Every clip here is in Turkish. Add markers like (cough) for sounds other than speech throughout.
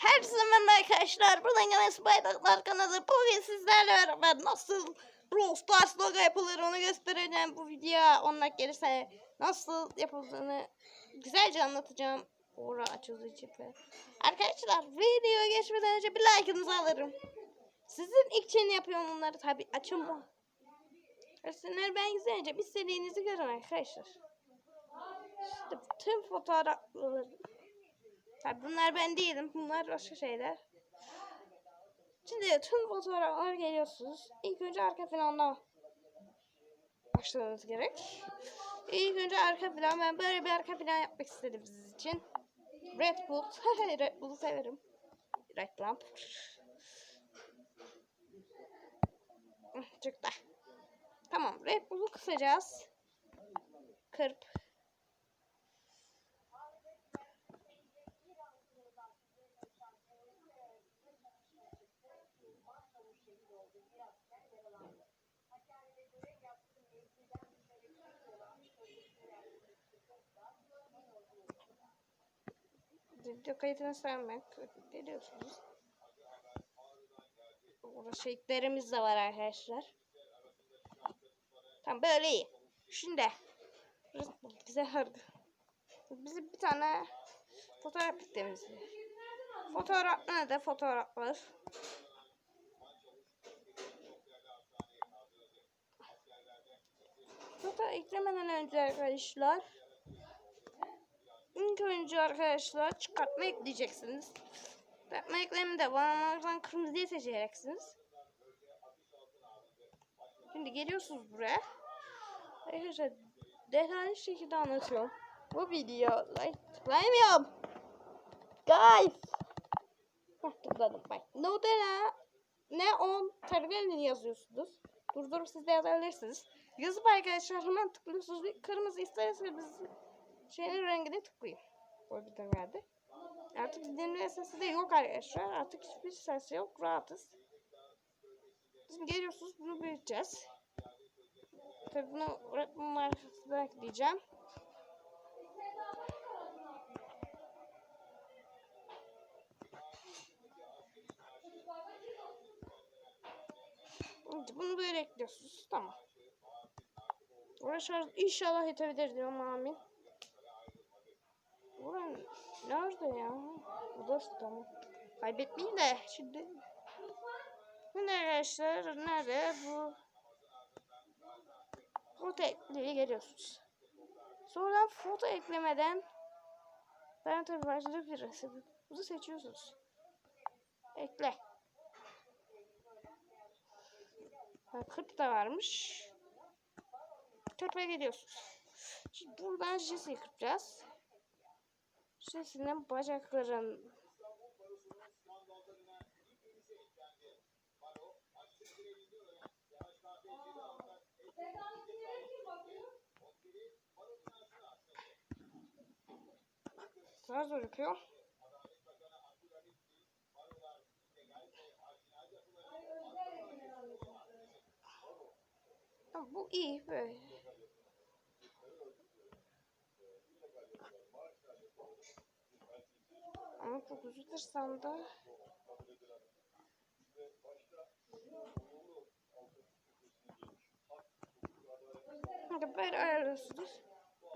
Her zaman arkadaşlar buradan gelen Spider'lar kanalı bugün sizlerle beraber nasıl Brawl Stars logo yapılır onu göstereceğim bu videoya. Onlar gelirse nasıl yapıldığını güzelce anlatacağım. Ora açıldığı için ve Arkadaşlar video geçmeden önce bir like'ınızı alırım. Sizin için yapıyorum bunları. Tabi açın Resimleri ben bir serinizi görün arkadaşlar. İşte tüm fotoğrafları Tabi bunlar ben değilim. Bunlar başka şeyler. Şimdi tüm fotoğraflar geliyorsunuz. İlk önce arka planda başlamanız gerek. İlk önce arka plan. Ben böyle bir arka plan yapmak istedim siz için. Red Bull. (laughs) Red Bull'u severim. Reklam. Çıktı. Tamam. Red Bull'u kısacağız. Kırp. Video kaydını sevmek görüyorsunuz. Burada şehitlerimiz de var arkadaşlar. Tamam böyle iyi. Şimdi bize hardı. Bizim bir tane fotoğraf bittiğimiz. Fotoğraf nerede fotoğraflar? Fotoğraf eklemeden önce arkadaşlar İlk önce arkadaşlar çıkartma ekleyeceksiniz. Çıkartma ekleminde bana kırmızıyı seçeceksiniz. Şimdi geliyorsunuz buraya. Arkadaşlar detaylı şekilde anlatıyorum. Bu video like tıklayamıyorum. Guys. Hah tıkladım bak. Nodena ne on terbiyerini yazıyorsunuz. Durdurup siz de yazabilirsiniz. Yazıp arkadaşlar hemen tıklıyorsunuz. Kırmızı isterseniz şeyin rengine tıklayın. O bir de geldi. Artık dinleme sesi de yok arkadaşlar. Artık hiçbir ses yok. Rahatız. Şimdi geliyorsunuz bunu büyüteceğiz. Tabii bunu öğretmen marifetine ekleyeceğim. Bunu böyle ekliyorsunuz. Tamam. Uğraşlar inşallah yetebilir diyorum amin. Ulan nerede ya? Burası tamam. Kaybetmeyin de şimdi. Bu ne arkadaşlar? Nerede bu? Foto eklemeye geliyorsunuz. Sonra foto eklemeden ben tabii başladık bir resim. Bunu seçiyorsunuz. Ekle. Ha, 40 da varmış. 40'a geliyorsunuz. Şimdi buradan Jesse'yi kırpacağız. Jesse'nin bacakların Daha zor yapıyor. Bu iyi böyle. Ama çok de Hadi böyle ayarlıyorsunuz.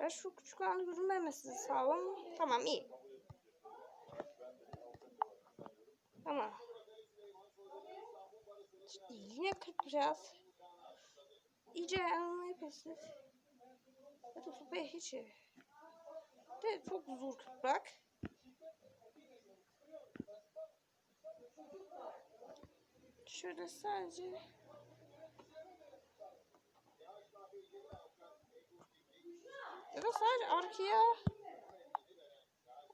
Ya şu küçük an görünmemesini sağlam. Tamam iyi. Tamam. Şimdi yine kırpacağız. İyice yapıyorsunuz. Hadi sopa hiç iyi. De çok zor kırpmak. Şöyle sadece ya da sadece arkaya.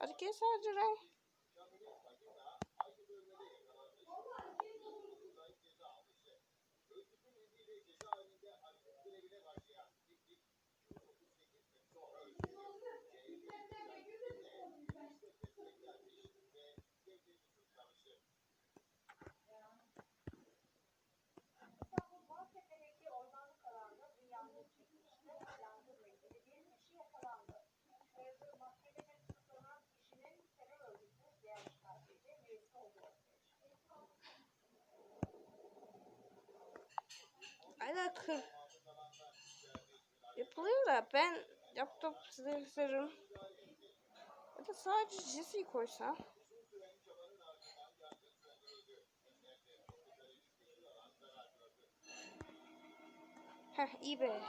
Arkaya sadece renk (laughs) yapılıyor da ben laptop size gösteririm. Ya da sadece Jesse'yi koysa. Heh iyi be.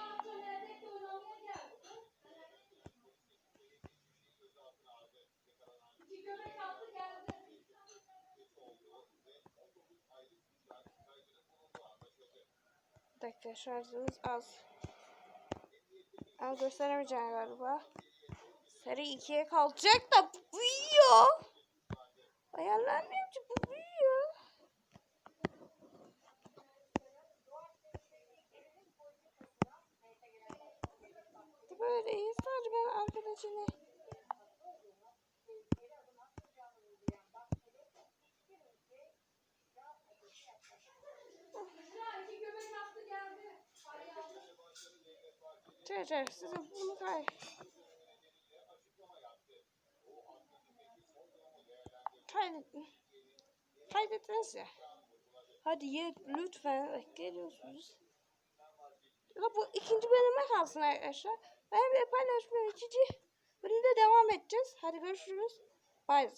Dakika şarjımız az. Ama gösteremeyeceğim galiba. Seri ikiye kalacak da bu büyüyor. Ayarlanmıyor ki bu büyüyor. Böyle iyi sadece ben arkadaşını Çocuklar size bunu kay. Kaydettin. Kaydettiniz. Hadi ye lütfen. Geliyorsunuz. Ya bu ikinci bölüme kalsın arkadaşlar. Ben bir paylaşmıyorum. İkinci bölümde devam edeceğiz. Hadi görüşürüz. Bye.